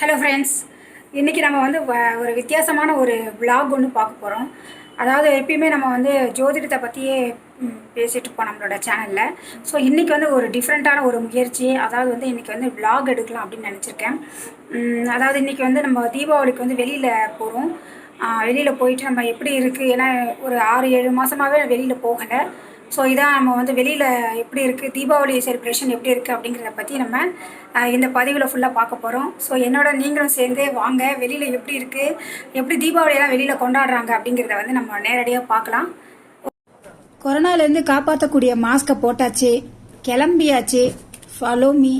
Hello friends இன்றைக்கி நம்ம வந்து வ- ஒரு வித்தியாசமான ஒரு விளாக் ஒன்று பார்க்க போகிறோம் அதாவது எப்பயுமே நம்ம வந்து ஜோதிடத்தை பற்றியே பேசிகிட்டு இருப்போம் நம்மளோட சேனலில் ஸோ இன்றைக்கி வந்து ஒரு டிஃப்ரெண்ட்டான ஒரு முயற்சி. அதாவது வந்து இன்றைக்கி வந்து விளாக் எடுக்கலாம் அப்படின்னு நினச்சிருக்கேன். அதாவது இன்றைக்கி வந்து நம்ம தீபாவளிக்கு வந்து வெளியில் போகிறோம் வெளியில் போயிட்டு நம்ம எப்படி இருக்குது ஏன்னா ஒரு ஆறு ஏழு மாதமாகவே வெளியில் போகலை. ஸோ இதான் நம்ம வந்து வெளியில் எப்படி இருக்குது தீபாவளி செலிப்ரேஷன் எப்படி இருக்குது அப்படிங்கிறத பற்றி நம்ம இந்த பதிவில் ஃபுல்லாக பார்க்க போகிறோம் ஸோ என்னோட நீங்களும் சேர்ந்து வாங்க வெளியில் எப்படி இருக்குது எப்படி தீபாவளியெல்லாம் வெளியில் கொண்டாடுறாங்க அப்படிங்கிறத வந்து நம்ம நேரடியாக பார்க்கலாம். கொரோனாலேருந்து காப்பாற்றக்கூடிய மாஸ்க்கை போட்டாச்சு கிளம்பியாச்சு. ஃபாலோ மீ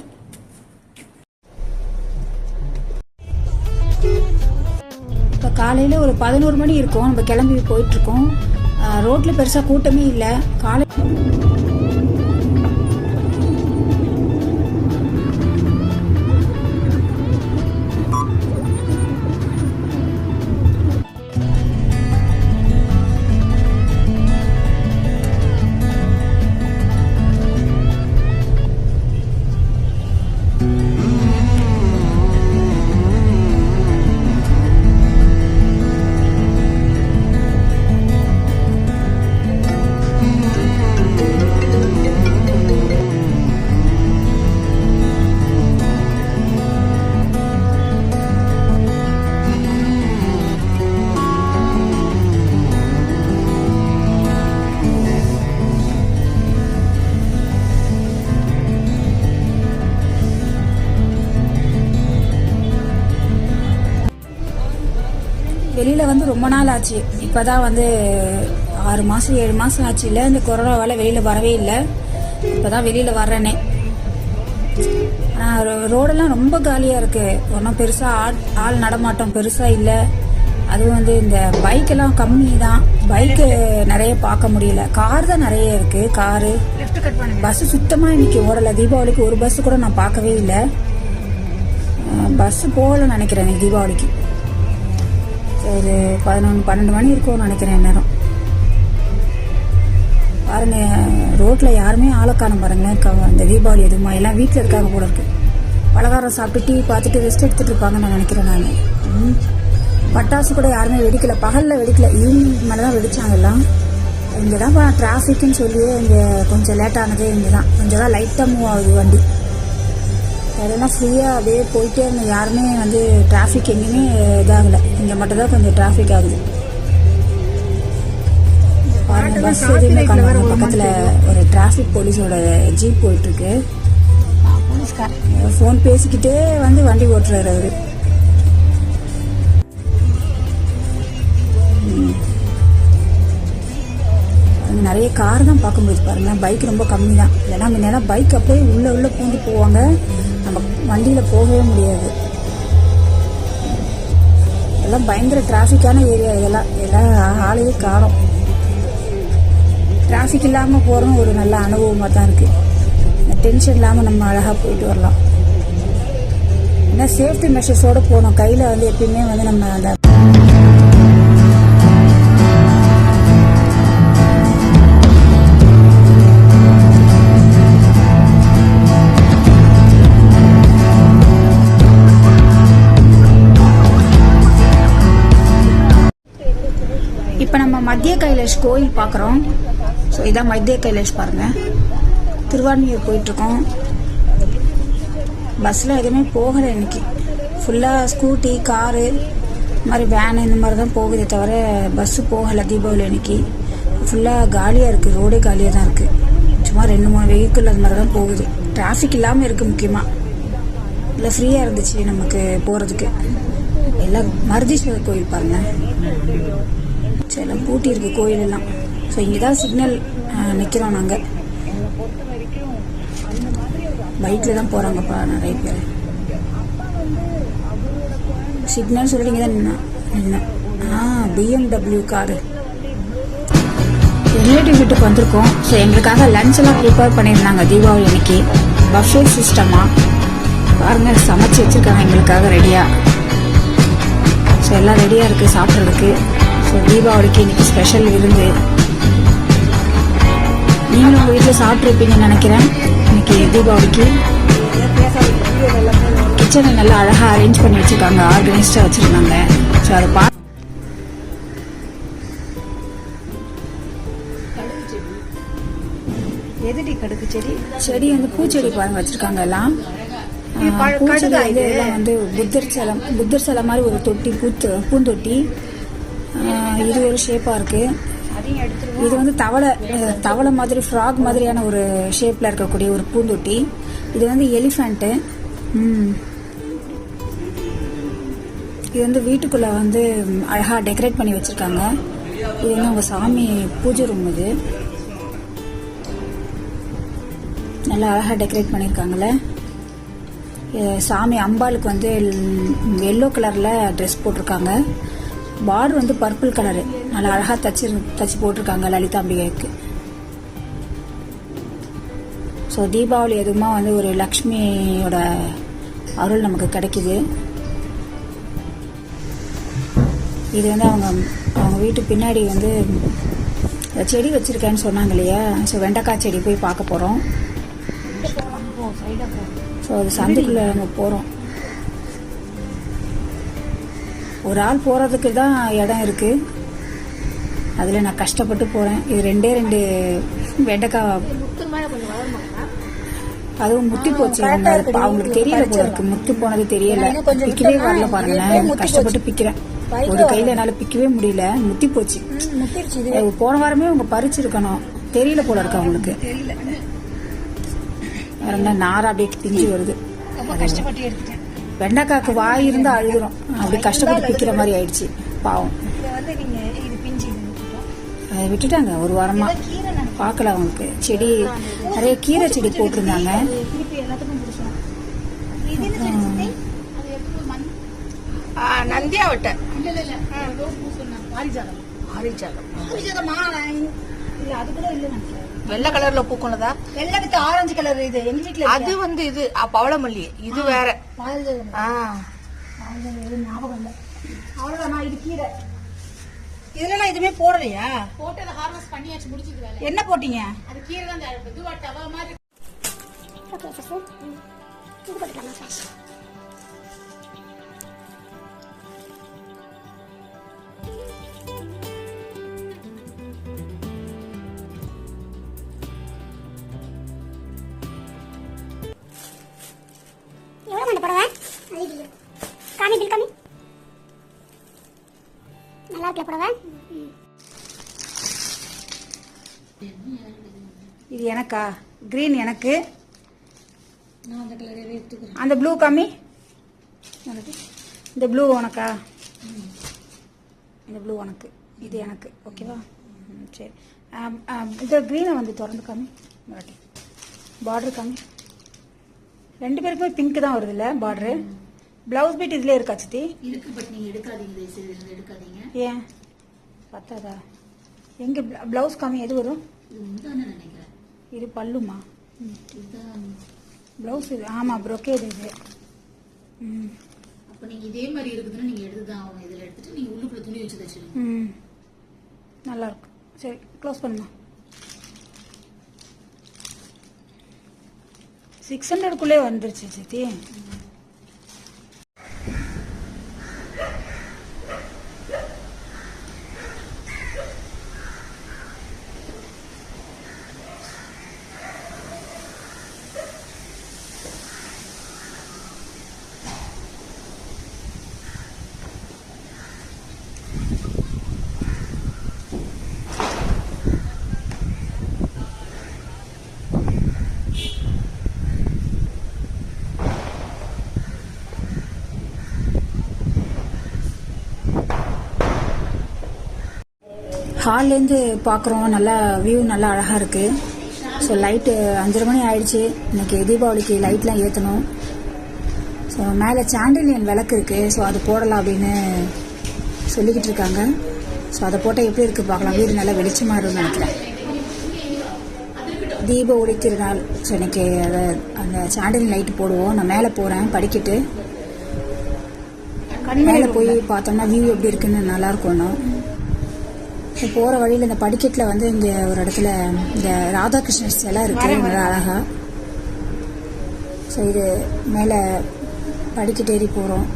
இப்போ காலையில் ஒரு பதினோரு மணி இருக்கும். நம்ம கிளம்பி போயிட்டுருக்கோம் ரோட்டில் பெருசாக கூட்டமே இல்லை. காலை வெளியில் வந்து ரொம்ப நாள் ஆச்சு. இப்போ தான் வந்து ஆறு மாதம் ஏழு மாதம் ஆச்சு. இல்லை இந்த கொரோனாவால் வெளியில் வரவே இல்லை. இப்போ தான் வெளியில் வர்றேனே. ஆனால் ரோடெல்லாம் ரொம்ப காலியாக இருக்குது ஒன்றும் பெருசாக ஆள் ஆள் நடமாட்டம் பெருசாக இல்லை. அதுவும் வந்து இந்த பைக்கெல்லாம் கம்மி தான் பைக்கு நிறைய பார்க்க முடியல. கார் தான் நிறைய இருக்குது காரு பஸ்ஸு சுத்தமாக இன்னைக்கு ஓடலை. தீபாவளிக்கு ஒரு பஸ் கூட நான் பார்க்கவே இல்லை. பஸ்ஸு போகலன்னு நினைக்கிறேன் தீபாவளிக்கு. ஒரு பதினொன்று பன்னெண்டு மணி இருக்கும்னு நினைக்கிறேன் நேரம் பாருங்க ரோட்டில் யாருமே ஆளை காணும் பாருங்களேன். க- இந்த தீபாவளி எதுவுமா? எல்லாம் வீட்டில் இருக்காங்க போல இருக்கு. பலகாரம் சாப்பிட்டு டீ பார்த்துட்டு ரெஸ்ட் எடுத்துட்டு இருப்பாங்கன்னு நான் நினைக்கிறேன் நான். பட்டாசு கூட யாருமே வெடிக்கல. பகலில் வெடிக்கல. ஈவினிங் மேலே தான் வெடிச்சாங்க எல்லாம். இங்கே தான் டிராஃபிக்னு சொல்லியே இங்கே கொஞ்சம் லேட் ஆனதே இங்கே தான் கொஞ்சம் தான் லைட்டாக மூவ் ஆகுது வண்டி. அதெல்லாம் ஃப்ரீயாக அப்படியே போயிட்டே இருந்த யாருமே வந்து டிராஃபிக் எங்கேயுமே இதாகலை. இங்கே மட்டும் தான் கொஞ்சம் டிராஃபிக் ஆகுது. பஸ் எதுவுமே காணாம பக்கத்தில் ஒரு டிராஃபிக் போலீஸோட ஜீப் போயிட்டு இருக்கு ஃபோன் பேசிக்கிட்டே வந்து வண்டி ஓட்டுறாரு அவரு. நிறைய கார் தான் பார்க்க முடியுது பாருங்க பைக் ரொம்ப கம்மி தான் இல்லைன்னா முன்னெல்லாம் பைக் அப்படியே உள்ள உள்ள பூந்து போவாங்க. வண்டியில் போகவே முடியாது. எல்லாம் பயங்கர டிராஃபிக்கான ஏரியா இதெல்லாம் எல்லாம் ஆளையே காணும். டிராஃபிக் இல்லாமல் போகிறோம் ஒரு நல்ல அனுபவமாக தான் இருக்குது டென்ஷன் இல்லாமல் நம்ம அழகாக போயிட்டு வரலாம். ஏன்னா சேஃப்டி மெஷர்ஸோடு போகணும் கையில் வந்து எப்பயுமே வந்து நம்ம அந்த மத்திய கைலாஷ் கோயில் பார்க்குறோம். ஸோ இதான் மத்திய கைலாஷ் பாருங்க. திருவான்மியூர் போயிட்டுருக்கோம். பஸ்ஸில் எதுவுமே போகலை இன்னைக்கு. ஃபுல்லாக ஸ்கூட்டி காரு இந்த மாதிரி வேனு இந்த மாதிரி தான் போகுதே தவிர பஸ்ஸு போகலை தீபாவளி அன்னைக்கு. ஃபுல்லாக காலியாக இருக்குது ரோடே காலியாக தான் இருக்குது சும்மா ரெண்டு மூணு வெஹிக்கிள் அது மாதிரி தான் போகுது. டிராஃபிக் இல்லாமல் இருக்குது முக்கியமாக இல்லை ஃப்ரீயாக இருந்துச்சு நமக்கு போகிறதுக்கு எல்லாம் மருதீஸ்வரர் கோயில் பாருங்கள் எல்லாம் பூட்டி இருக்கு கோயில் எல்லாம் ஸோ இங்கே தான் சிக்னல் நிற்கிறோம் நாங்கள் பைக்கில் தான் போகிறாங்கப்பா நிறைய பேர். சிக்னல் சொல்லிட்டு இங்கே தான் என்ன நின்னேன் ஆ பிஎம்டபிள்யூ காரு. ரிலேட்டிவ் வீட்டுக்கு வந்திருக்கோம். ஸோ எங்களுக்காக லஞ்ச் எல்லாம் ப்ரிப்பேர் பண்ணியிருந்தாங்க தீபாவளி அன்னைக்கு. பஃபே சிஸ்டமா பாருங்கள் சமைச்சு வச்சுருக்காங்க எங்களுக்காக ரெடியாக ஸோ எல்லாம் ரெடியாக இருக்குது சாப்பிட்றதுக்கு. ஸோ தீபாவளிக்கு இன்னைக்கு ஸ்பெஷல் விருந்து. நீங்களும் உங்கள் வீட்டில் சாப்பிட்ருப்பீங்கன்னு நினைக்கிறேன். இன்னைக்கு தீபாவளிக்கு. கிச்சனை நல்லா அழகாக அரேஞ்ச் பண்ணி வச்சுருக்காங்க ஆர்கனைஸ்டாக வச்சுருந்தாங்க. ஸோ அதை பா எதுடி கடுக்கு செடி? செடி வந்து பூச்செடி பாருங்க வச்சிருக்காங்க எல்லாம். பூச்செடி வந்து இது? எல்லாம் வந்து புத்தர் சிலம் புத்தர் சிலை மாதிரி ஒரு தொட்டி பூத்து பூந்தொட்டி. இது ஒரு ஷேப்பா இருக்கு. இது வந்து தவளை தவளை மாதிரி ஃப்ராக் மாதிரியான ஒரு ஷேப்ல இருக்கக்கூடிய ஒரு பூந்தொட்டி. இது வந்து எலிஃபண்ட்டு இது வந்து வீட்டுக்குள்ள வந்து அழகா டெக்கரேட் பண்ணி வச்சிருக்காங்க. இது வந்து அவங்க சாமி பூஜை ரூம் இது. நல்லா அழகா டெக்கரேட் பண்ணியிருக்காங்கல்ல சாமி அம்பாளுக்கு வந்து எல்லோ கலர்ல ட்ரெஸ் போட்டிருக்காங்க. பார்டர் வந்து பர்பிள் கலரு நல்லா அழகா தச்சு தச்சு போட்டிருக்காங்க லலிதாம்பிகைக்கு. ஸோ தீபாவளி எதுவுமா வந்து ஒரு லக்ஷ்மியோட அருள் நமக்கு கிடைக்குது. இது வந்து அவங்க அவங்க வீட்டு பின்னாடி வந்து செடி வச்சிருக்கேன்னு சொன்னாங்க இல்லையா? ஸோ வெண்டைக்காய் செடி போய் பார்க்க போகிறோம் ஸோ அது சந்தைக்குள்ள நம்ம போகிறோம் ஒரு ஆள் போகிறதுக்கு தான் இடம் இருக்கு. அதில் நான் கஷ்டப்பட்டு போகிறேன் இது ரெண்டே ரெண்டு வெண்டைக்காய் அதுவும் முத்தி போச்சு. அவங்களுக்கு தெரியல போல இருக்கு. முத்தி போனது தெரியல. பிக்கவே வரல பாருங்களேன். கஷ்டப்பட்டு பிக்கிறேன். ஒரு கையில என்னால பிக்கவே முடியல. முத்தி போச்சு. போன வாரமே அவங்க பறிச்சிருக்கணும். தெரியல போல இருக்கு அவங்களுக்கு. வேற என்ன நார் அப்படியே பிஞ்சு வருது. கஷ்டப்பட்டு எடுத்துட்டேன். வெண்டைக்காக்கு வாய் இருந்தா அழுகுறோம். அப்படி கஷ்டப்பட்டு பிக்கிற மாதிரி ஆயிடுச்சு. பாவம். அதை விட்டுட்டாங்க ஒரு வாரமா. பார்க்கல அவங்களுக்கு. செடி நிறைய கீரை செடி போட்டிருந்தாங்க. திருப்பி எல்லாத்துக்கும் பிடிச்சோம் இது என்ன செடி சித்தி? ஆ, நந்தியாவட்டை பாரிஜாதமா? நான் இல்ல, அது கூட இல்ல நினைக்கிறேன். வெள்ளை கலர்ல பூக்குள்ளதா வெள்ளை வித்து ஆரஞ்சு கலர் இது எங்க வீட்டுல அது வந்து இது பவளமல்லி. இது வேற. ஞாபகம் இல்ல. அவ்வளவுதான்? இது கீரை. இதுல நான் எதுவுமே போடலையா? போட்டதை ஹார்வெஸ்ட் பண்ணியாச்சு முடிச்சது வேலை. என்ன போட்டீங்க? அது கீழே தான் இதுவா டவா மாதிரி புடவை இது எனக்கா? கிரீன் எனக்கு. அந்த ப்ளூ காமி எனக்கு. இந்த ப்ளூ உனக்கா? இந்த ப்ளூ உனக்கு. இது எனக்கு. ஓகேவா சரி. இந்த க்ரீனை வந்து திறந்து காமி மராட்டி பார்டர் காமி ரெண்டு பேருக்குமே பிங்க் தான் வருதுல்ல பார்டரு பிளவுஸ் பீட் இதுலயே இருக்கா சித்தி? இருக்கு பட் நீங்க எடுக்காதீங்க இதுல எடுக்காதீங்க. ஏன்? பத்தாதா? எங்க பிளவுஸ் காமி எது வரும்? இது பல்லுமா? பிளவுஸ் இது ஆமாம் ப்ரொக்கேட் இது. ம். அப்ப நீங்க இதே மாதிரி இருக்குதுன்னா நீங்க எடுத்துதான் ஆகும் இதுல எடுத்துட்டு நீங்க உள்ளுக்குள்ள துணி வச்சு தச்சிருங்க. ம். நல்லா இருக்கும் சரி க்ளோஸ் பண்ணுமா? சிக்ஸ் ஹண்ட்ரட்குள்ளே வந்துருச்சு சித்தி. ஹால்லேருந்து பார்க்குறோம். நல்லா வியூ நல்லா அழகாக இருக்குது ஸோ லைட்டு அஞ்சரை மணி ஆயிடுச்சு. இன்னைக்கு தீபாவளிக்கு லைட்லாம் ஏற்றணும் ஸோ மேலே சாண்டிலியன் விளக்கு இருக்குது ஸோ அது போடலாம் அப்படின்னு சொல்லிக்கிட்டு இருக்காங்க. ஸோ அதை போட்டால் எப்படி இருக்குது பார்க்கலாம். வீடு நல்லா வெளிச்சமாக இருக்கும்னு நினைக்கிறேன். தீப ஒளி திருநாள் ஸோ இன்றைக்கி அதை அந்த சாண்டிலியன் லைட்டு போடுவோம். நான் மேலே போகிறேன் படிக்கிட்டு. மேலே போய் பார்த்தோம்னா வியூ எப்படி இருக்குன்னு நல்லாயிருக்கும் இன்னும். போகிற வழியில் இந்த படிக்கட்டில் வந்து இங்கே ஒரு இடத்துல இந்த ராதாகிருஷ்ணர் சிலை இருக்கு நல்லா அழகா? ஸோ இது மேலே படிக்கட்டு ஏறி போகிறோம்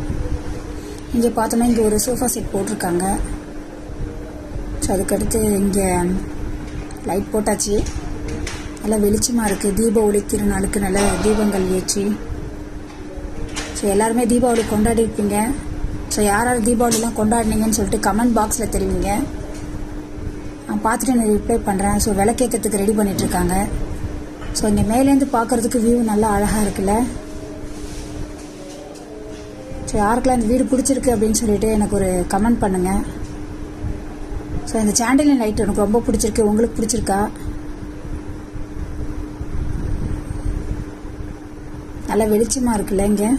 இங்கே பார்த்தோன்னா இங்கே ஒரு சோஃபா செட் போட்டிருக்காங்க. ஸோ அதுக்கடுத்து இங்கே லைட் போட்டாச்சு. நல்லா வெளிச்சமாக இருக்குது தீபாவளி திருநாளுக்கு நல்ல தீபங்கள் ஏற்றி. ஸோ எல்லாருமே தீபாவளி கொண்டாடி இருப்பீங்க ஸோ யார் யார் தீபாவளிலாம் கொண்டாடினீங்கன்னு சொல்லிட்டு கமெண்ட் பாக்ஸில் தெரிவிங்க. நான் பார்த்துட்டு நான் ரிப்ளை பண்ணுறேன் ஸோ விளக்கேற்றத்துக்கு ரெடி பண்ணிகிட்ருக்காங்க ஸோ இங்கே மேலேருந்து பார்க்குறதுக்கு வியூ நல்லா அழகாக இருக்குல்ல? ஸோ யாருக்கெல்லாம் இந்த வீடு பிடிச்சிருக்கு அப்படின்னு சொல்லிட்டு எனக்கு ஒரு கமெண்ட் பண்ணுங்கள் ஸோ இந்த சாண்டிலின் லைட் எனக்கு ரொம்ப பிடிச்சிருக்கு. உங்களுக்கு பிடிச்சிருக்கா? நல்லா வெளிச்சமாக இருக்குல்ல இங்கே?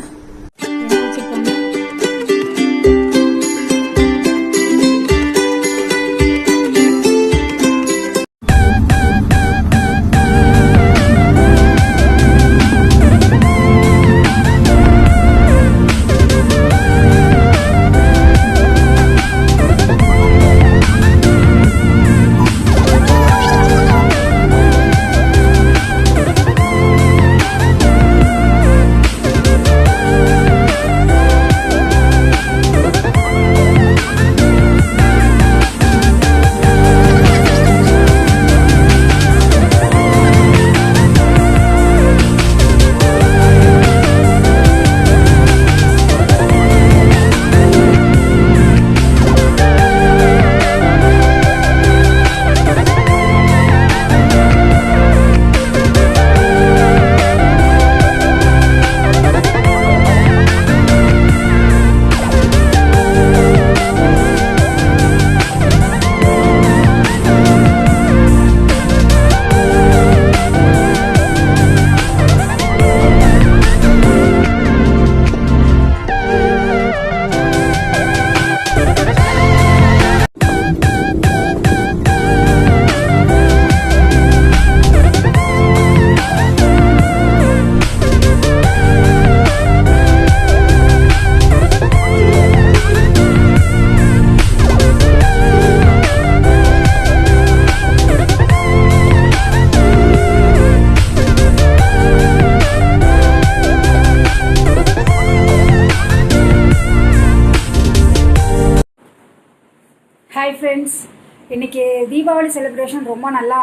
தீபாவளி செலிப்ரேஷன் ரொம்ப நல்லா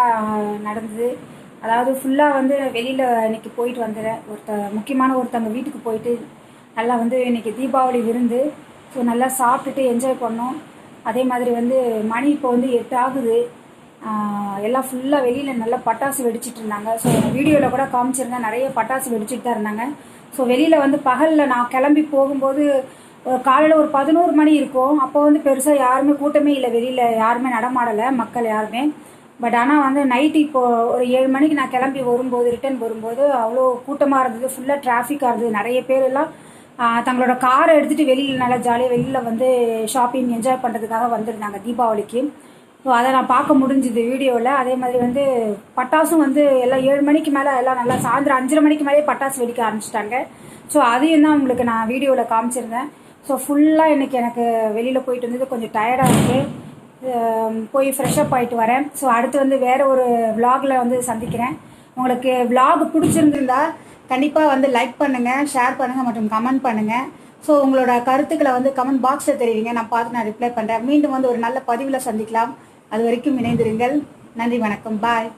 நடந்தது. அதாவது ஃபுல்லாக வந்து வெளியில் இன்னைக்கு போயிட்டு வந்துடுறேன் ஒருத்த முக்கியமான ஒருத்தவங்க வீட்டுக்கு போயிட்டு நல்லா வந்து இன்னைக்கு தீபாவளி விருந்து. ஸோ நல்லா சாப்பிட்டுட்டு என்ஜாய் பண்ணோம். அதே மாதிரி வந்து மணி இப்போ வந்து எட்டு ஆகுது. எல்லாம் ஃபுல்லாக வெளியில் நல்லா பட்டாசு வெடிச்சிட்டு இருந்தாங்க. ஸோ வீடியோவில் கூட காமிச்சிருந்தேன். நிறைய பட்டாசு வெடிச்சிட்டு தான் இருந்தாங்க. ஸோ வெளியில் வந்து பகலில் நான் கிளம்பி போகும்போது ஒரு காலையில் ஒரு பதினோரு மணி இருக்கும். அப்போ வந்து பெருசாக யாருமே கூட்டமே இல்லை. வெளியில் யாருமே நடமாடலை. மக்கள் யாருமே. பட் ஆனால் வந்து நைட்டு இப்போது ஒரு ஏழு மணிக்கு நான் கிளம்பி வரும்போது ரிட்டர்ன் வரும்போது அவ்வளோ கூட்டமாக இருந்தது. ஃபுல்லாக டிராஃபிக்காக இருந்தது. நிறைய பேர் எல்லாம் தங்களோட காரை எடுத்துகிட்டு வெளியில் நல்லா ஜாலியாக வெளியில் வந்து ஷாப்பிங் என்ஜாய் பண்ணுறதுக்காக வந்திருந்தாங்க தீபாவளிக்கு. ஸோ அதை நான் பார்க்க முடிஞ்சுது வீடியோவில் அதே மாதிரி வந்து பட்டாசும் வந்து எல்லாம் ஏழு மணிக்கு மேலே எல்லாம் நல்லா சாயந்தரம் அஞ்சரை மணிக்கு மேலே பட்டாசு வெடிக்க ஆரம்பிச்சிட்டாங்க. ஸோ அதையும் தான் உங்களுக்கு நான் வீடியோவில் காமிச்சிருந்தேன். ஸோ ஃபுல்லாக இன்னைக்கு எனக்கு வெளியில் போயிட்டு வந்தது கொஞ்சம் டயர்டாக இருக்குது போய் ஃப்ரெஷ்அப் ஆகிட்டு வரேன். ஸோ அடுத்து வந்து வேறு ஒரு vlogல வந்து சந்திக்கிறேன். உங்களுக்கு vlog பிடிச்சிருந்திருந்தா கண்டிப்பாக வந்து லைக் பண்ணுங்கள் ஷேர் பண்ணுங்கள் மற்றும் கமெண்ட் பண்ணுங்கள் ஸோ உங்களோட கருத்துக்களை வந்து கமெண்ட் பாக்ஸில் தெரிவிங்க. நான் பார்த்து நான் ரிப்ளை பண்ணுறேன் மீண்டும் வந்து ஒரு நல்ல பதிவில் சந்திக்கலாம். அது வரைக்கும் இணைந்திருங்கள். நன்றி வணக்கம். பாய்